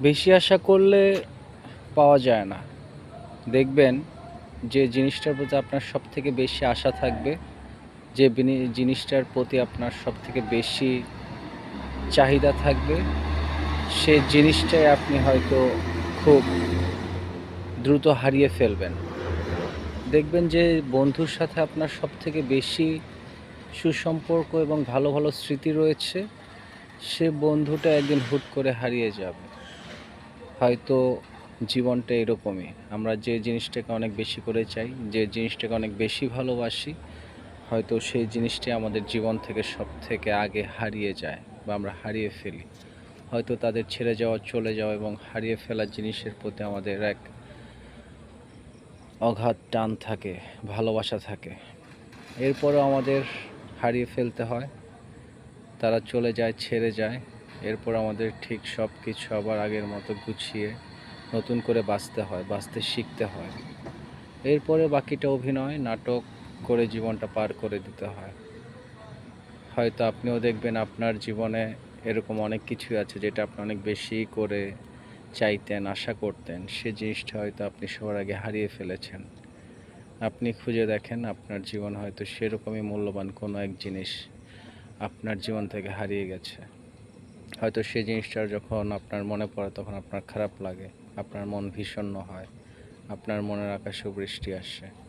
বেশি আশা করলে পাওয়া যায় না। দেখবেন যে জিনিসটার প্রতি আপনার সব থেকে বেশি আশা থাকবে, যে জিনিসটার প্রতি আপনার সব থেকে বেশি চাহিদা থাকবে, সে জিনিসটাই আপনি হয়তো খুব দ্রুত হারিয়ে ফেলবেন। দেখবেন যে বন্ধুর সাথে আপনার সব থেকে বেশি সুসম্পর্ক এবং ভালো ভালো স্মৃতি রয়েছে, সে বন্ধুটা একদিন হুট করে হারিয়ে যাবে। হয়তো জীবনটা এরকমই। আমরা যে জিনিসটাকে অনেক বেশি করে চাই, যে জিনিসটাকে অনেক বেশি ভালোবাসি, হয়তো সেই জিনিসটি আমাদের জীবন থেকে সব থেকে আগে হারিয়ে যায় বা আমরা হারিয়ে ফেলি। হয়তো তাদের ছেড়ে যাওয়া, চলে যাওয়া এবং হারিয়ে ফেলা জিনিসের প্রতি আমাদের এক অগাধ টান থাকে, ভালোবাসা থাকে। এরপরেও আমাদের হারিয়ে ফেলতে হয়। তারা চলে যায়, ছেড়ে যায়। এরপর আমাদের ঠিক সব কিছু আবার আগের মতো গুছিয়ে নতুন করে বাঁচতে হয়, বাঁচতে শিখতে হয়। এরপরে বাকিটা অভিনয়, নাটক করে জীবনটা পার করে দিতে হয়। হয়তো আপনিও দেখবেন আপনার জীবনে এরকম অনেক কিছুই আছে যেটা আপনি অনেক বেশি করে চাইতেন, আশা করতেন। সে জিনিসটা হয়তো আপনি সবার আগে হারিয়ে ফেলেছেন। আপনি খুঁজে দেখেন আপনার জীবন হয়তো সেরকমই মূল্যবান কোনো এক জিনিস আপনার জীবন থেকে হারিয়ে গেছে। হয়তো সেই জিনিসটা যখন আপনার মনে পড়ে তখন আপনার খারাপ লাগে, আপনার মন ভীষণ হয়, আপনার মনের আকাশেও বৃষ্টি আসে।